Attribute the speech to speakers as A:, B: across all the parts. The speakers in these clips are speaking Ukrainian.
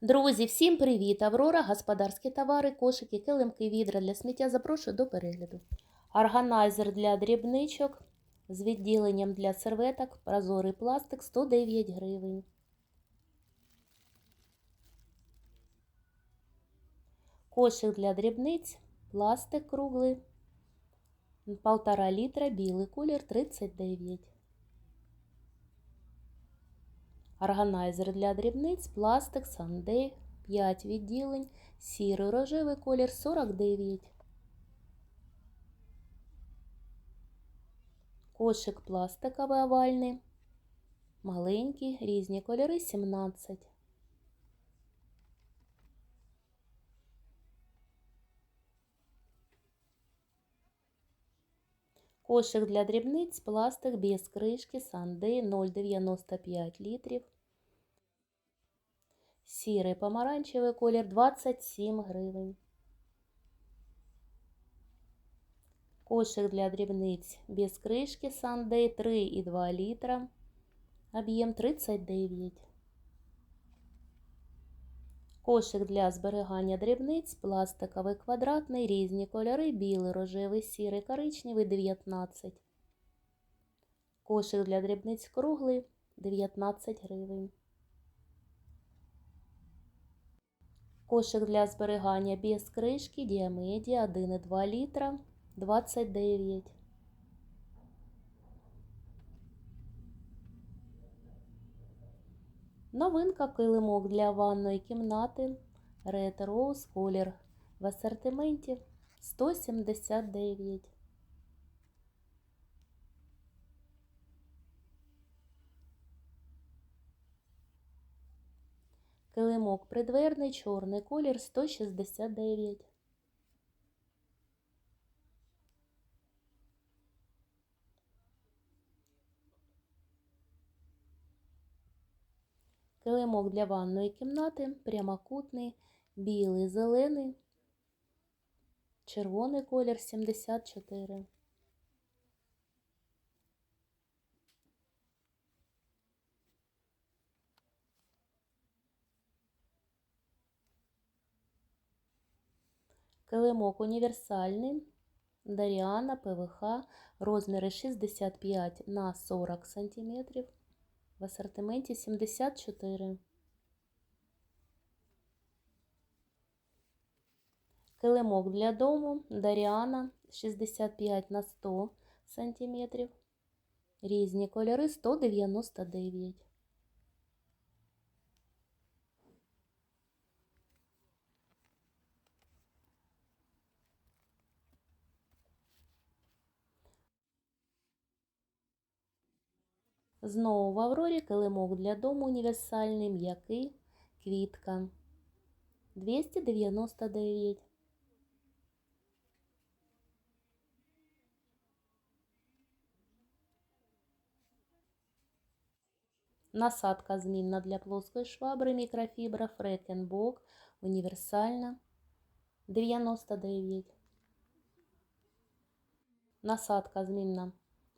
A: Друзі, всім привіт! Аврора, господарські товари, кошики, килимки, відра для сміття. Запрошую до перегляду. Органайзер для дрібничок з відділенням для серветок, прозорий пластик 109 гривень. Кошик для дрібниць, пластик круглий, 1,5 літра, білий колір 39. Органайзер для дрібниць, пластик, сандей, 5 відділень, сірий рожевий колір 49. Кошик пластиковий овальний, маленький, різні кольори 17. Кошик для дрібниць, пластик без кришки, сандей 0,95 літрів. Сірий помаранчевий колір 27 гривень. Кошик для дрібниць без кришки Сандей 3,2 літра. Об'єм 39. Кошик для зберігання дрібниць, пластиковий квадратний, різні кольори, білий, рожевий, сірий, коричневий 19. Кошик для дрібниць круглий 19 гривень. Кошик для зберігання без кришки діамедія 1,2 літра 29. Новинка килимок для ванної кімнати Red Rose колір в асортименті 179. Килимок придверний, чорний колір 169. Килимок для ванної кімнати прямокутний, білий, зелений, червоний колір 74. Килимок універсальний, Даріана, ПВХ, розміри 65 на 40 см, в асортименті 74. Килимок для дому, Даріана, 65 на 100 см, різні кольори 199. Знову в Аврорі килимок для дому універсальний, м'який, квітка 299. Насадка змінна для плоскої швабри, мікрофібра, фрекенбок, універсальна 99. Насадка змінна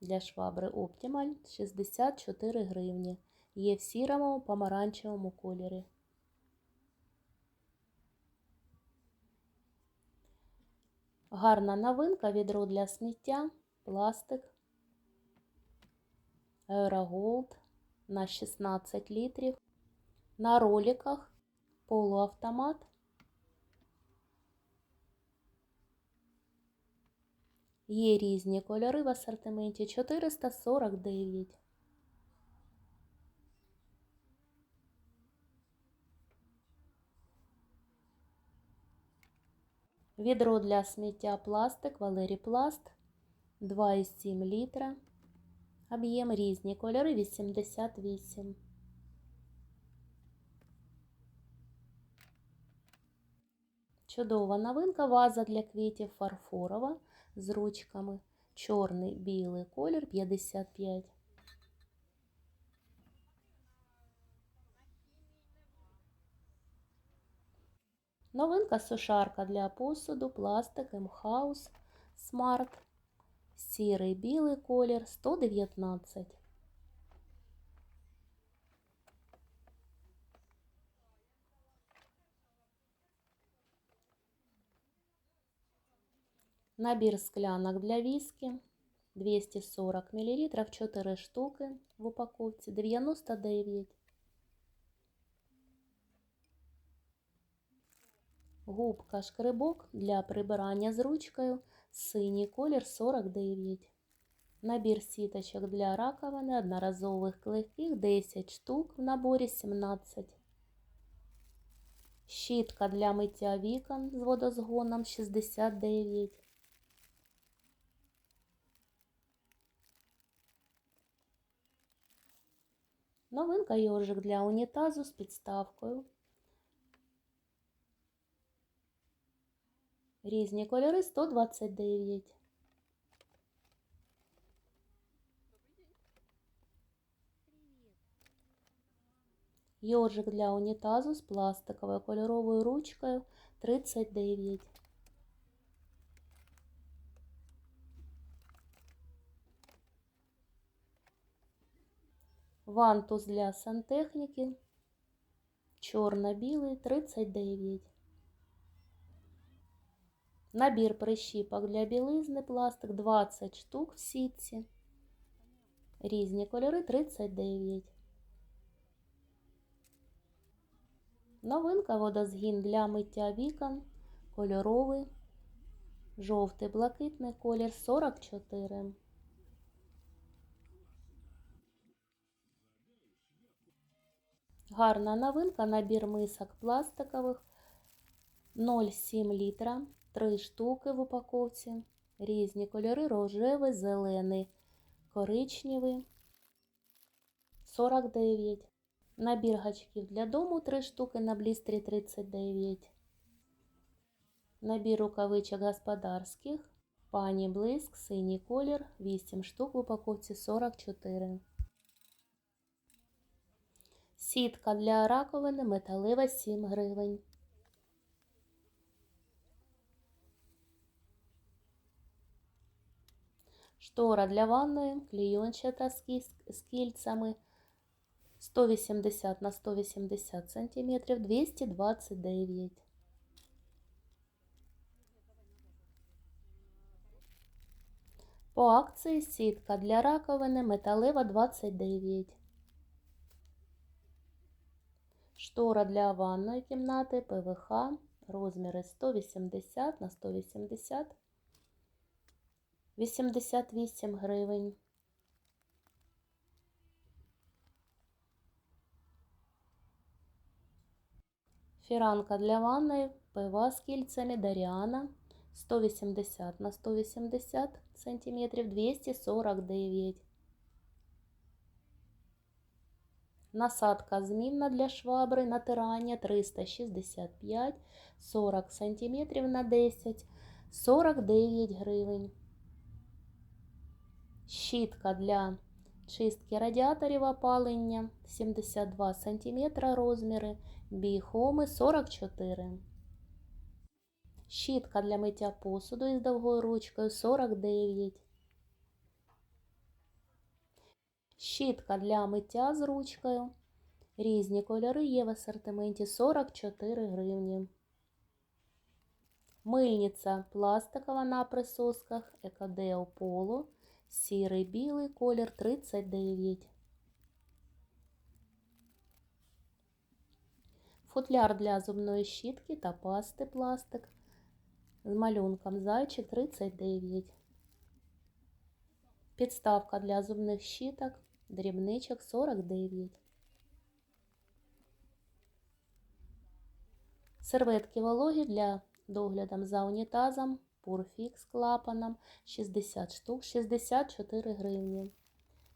A: для швабри Optimal 64 гривні. Є в сірому помаранчевому кольорі. Гарна новинка відро для сміття, пластик, Aerogold на 16 літрів. На роликах полуавтомат. Є різні кольори в асортименті 449. Відро для сміття пластик Валерій Пласт 2,7 літра. Об'єм різні кольори 88. Чудова новинка ваза для квітів фарфорова з ручками. Чорний білий колір 55. Новинка сушарка для посуду, пластик, М-хаус, смарт. Сірий білий колір 119. Набір склянок для виски 240 мл, 4 штуки в упаковці 99. Губка шкребок для прибирання з ручкою. Синій колір 49. Набір сіточок для раковини одноразових клейких 10 штук в наборі 17. Щітка для миття вікон з водозгоном 69. Новинка йоржик для унітазу з підставкою. Різні кольори 129. Йоржик для унітазу з пластиковою кольоровою ручкою 39. Вантус для сантехніки. Чорно-білий 39. Набір прищіпок для білизни пластик 20 штук в сітці. Різні кольори 39. Новинка водозгін для миття вікон. Кольоровий. Жовтий блакитний колір 44. Гарна новинка. Набір мисок пластикових 0,7 літра. 3 штуки в упаковці. Різні кольори рожевий, зелений, коричневий. 49. Набір гачків для дому 3 штуки на блістері 39. Набір рукавичок господарських. Пані блиск, синій колір, 8 штук в упаковці 44. Сітка для раковини металева 7 гривень. Штора для ванної, клійончата з кільцями 180 на 180 см 229. По акції сітка для раковини металева 29. Штора для ванної кімнати ПВХ розміри 180 на 180 88 гривень. Фіранка для ванної ПВА з кільцями Даріана 180 на 180 см 249. Насадка змінна для швабри натирання 365 40 см на 10 49 гривень. Щітка для чистки радіаторів опалення 72 см розміри, біхоми 44. Щітка для миття посуду із довгою ручкою 49. Щітка для миття з ручкою. Різні кольори є в асортименті 44 гривні. Мильниця пластикова на присосках Екодео Поло. Сірий білий колір 39. Футляр для зубної щітки та пасти пластик з малюнком зайчик 39. Підставка для зубних щіток, дрібничок 49. Серветки вологі для доглядом за унітазом, пурфік з клапаном 60 штук, 64 гривні.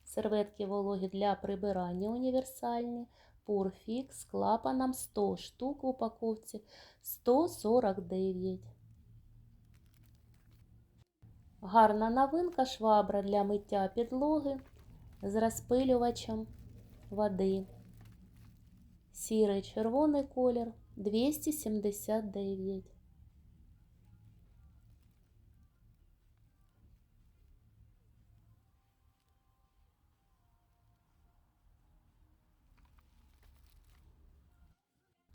A: Серветки вологі для прибирання універсальні, пурфік з клапаном 100 штук в упаковці 149. Гарна новинка швабра для миття підлоги з розпилювачем води. Сірий червоний колір 279.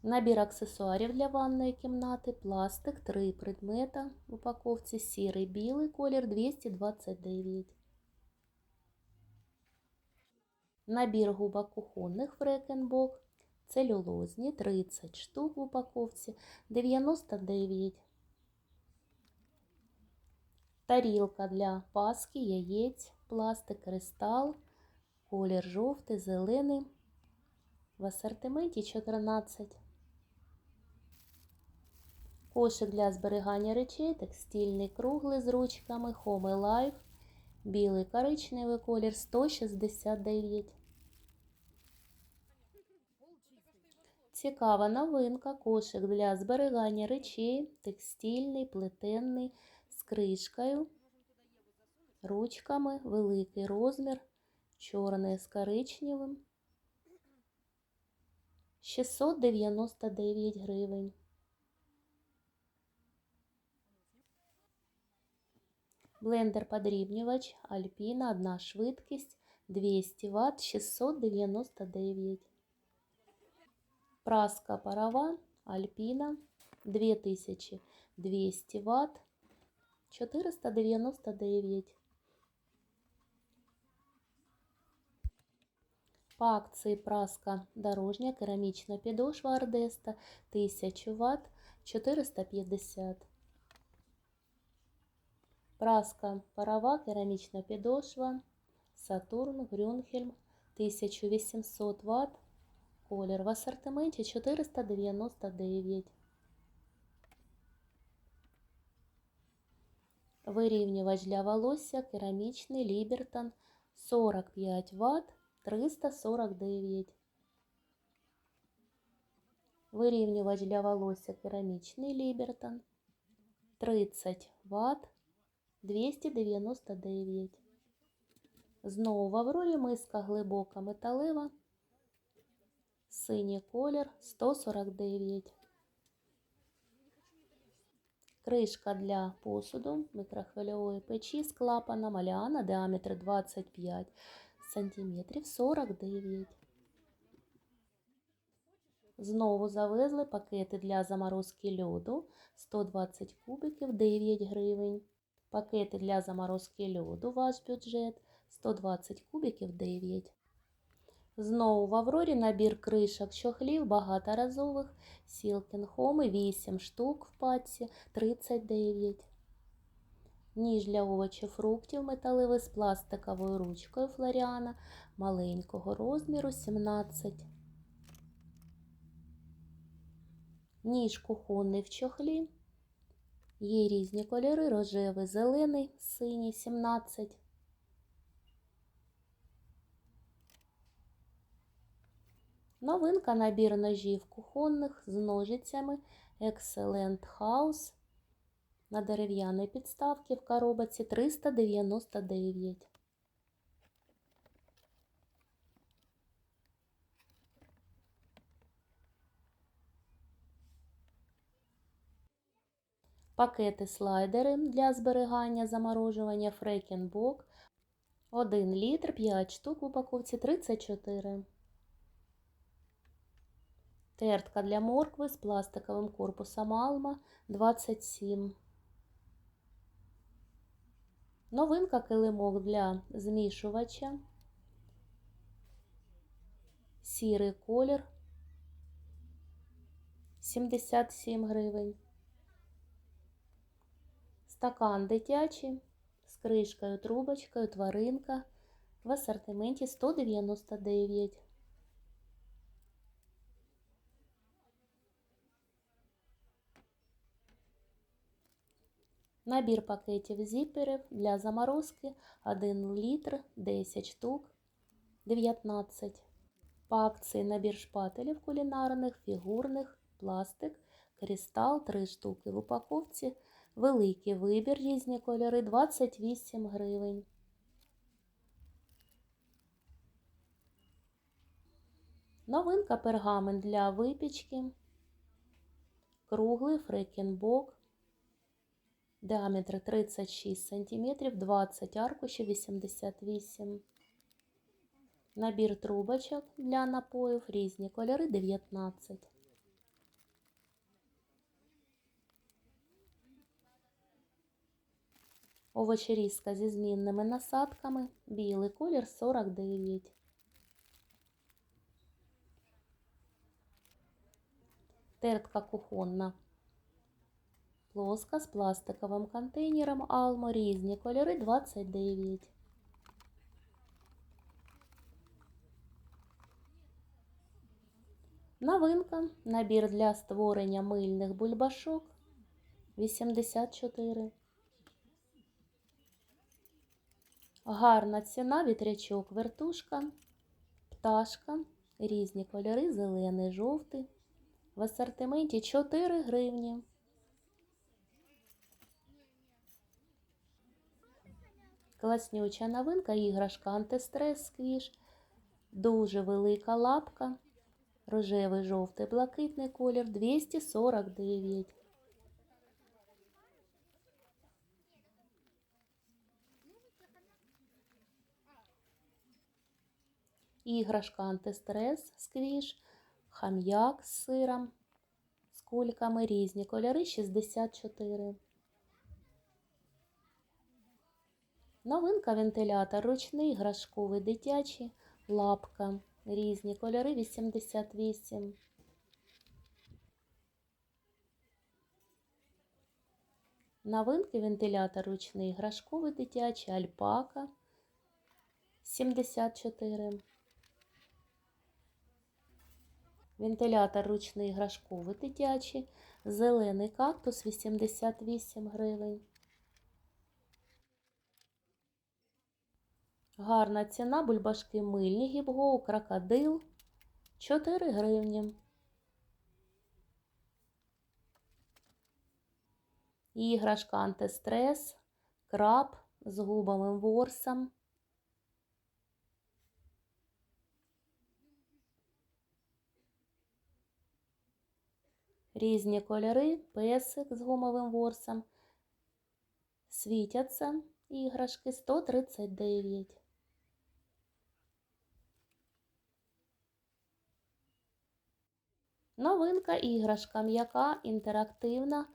A: Набір аксесуарів для ванної кімнати, пластик, 3 предмета в упаковці, сірий, білий колір 229. Набір губок кухонних фрекенбок, целюлозні 30 штук в упаковці 99. Тарілка для паски, яєць, пластик, кристал, колір жовтий, зелений. В асортименті 14. Кошик для зберігання речей, текстильний круглий з ручками, Home Life, білий коричневий колір 169. Цікава новинка, кошик для зберігання речей, текстильний, плетенний, з кришкою, ручками, великий розмір, чорний з коричневим. 699 гривень. Блендер подрібнювач Альпіна, одна швидкість 200 Вт 699. Праска парова Альпіна 2200 Вт 499. По акції праска дорожня керамічна підошва Ардеста 1000 Вт 450. Праска парова керамічна підошва Сатурн Грюнхельм 1800 Вт. Колір в асортименті 499. Вирівнювач для волосся керамічний Лібертон 45 Вт 349. Вирівнювач для волосся керамічний Лібертон 30 Вт 299. Знову в Аврорі миска глибока металева. Синій колір 149. Кришка для посуду мікрохвильової печі з клапаном Аліана діаметр 25 сантиметрів 49. Знову завезли пакети для заморозки льоду 120 кубиків 9 гривень. Пакети для заморозки льоду ваш бюджет 120 кубиків 9. Знову в Аврорі набір кришок чохлів багаторазових Home 8 штук в паці 39. Ніж для овочів фруктів металевий з пластиковою ручкою Флоріана маленького розміру 17. Ніж кухонний в чохлі. Є різні кольори рожевий, зелений, синій 17. Новинка набір ножів кухонних з ножицями Excellent House на дерев'яній підставці в коробці 399. Пакети слайдери для зберігання заморожування Фрекенбок 1 літр 5 штук в упаковці 34. Тертка для моркви з пластиковим корпусом Алма 27. Новинка килимок для змішувача. Сірий колір 77 гривень. Стакан дитячий з кришкою, трубочкою, тваринка в асортименті 199. Набір пакетів зіперів для заморозки 1 літр 10 штук 19. По акції набір шпателів кулінарних, фігурних, пластик, кристал 3 штуки в упаковці. Великий вибір різні кольори 28 гривень. Новинка пергамент для випічки. Круглий фрекенбок. Діаметр 36 см, 20 аркушів 88 Набір трубочок для напоїв, різні кольори 19 Овочерізка зі змінними насадками. Білий колір 49. Тертка кухонна. Плоска з пластиковим контейнером Алмо. Різні кольори 29. Новинка. Набір для створення мильних бульбашок 84. Гарна ціна, вітрячок, вертушка, пташка, різні кольори, зелений, жовтий. В асортименті 4 гривні. Класнюча новинка, іграшка антистрес сквіш. Дуже велика лапка. Рожевий, жовтий, блакитний колір 249. Іграшка антистрес сквіш, хам'як з сиром, з кульками різні кольори 64. Новинка вентилятор ручний, іграшковий дитячий, лапка. Різні кольори 88. Новинки вентилятор ручний, іграшковий дитячий, альпака 74. Вентилятор ручний іграшковий дитячий, зелений кактус 88 гривень. Гарна ціна, бульбашки мильні гібго, крокодил 4 гривні. Іграшка антистрес, краб з губовим ворсом. Різні кольори, песик з гумовим ворсом. Світяться іграшки 139. Новинка іграшка м'яка, інтерактивна,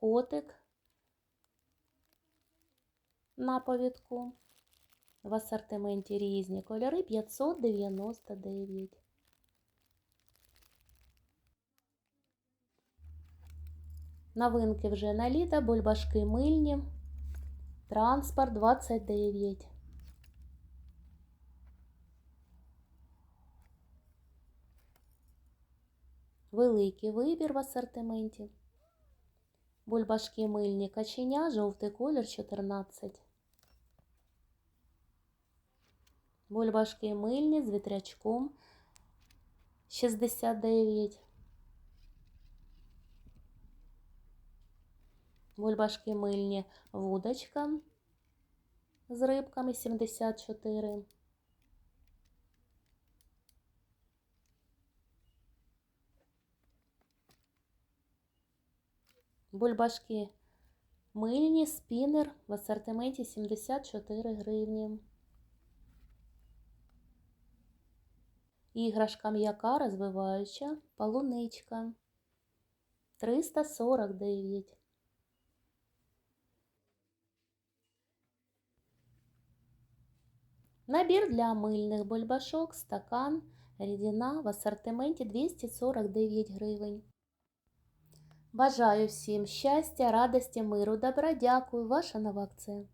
A: котик на повідку. В асортименті різні кольори 599. Новинки вже на літо, бульбашки мильні, транспорт 29. Великий вибір в асортименті. Бульбашки мильні каченя, жовтий колір 14. Бульбашки мильні з вітрячком 69. Бульбашки мильні вудочка з рибками 74. Бульбашки мильні, спінер в асортименті 74 гривні. Іграшка м'яка розвиваюча, полуничка 349. Набір для мильних бульбашок, стакан, рідина в асортименті 249 гривень. Бажаю всім щастя, радості, миру, добра. Дякую. Ваша нова акція.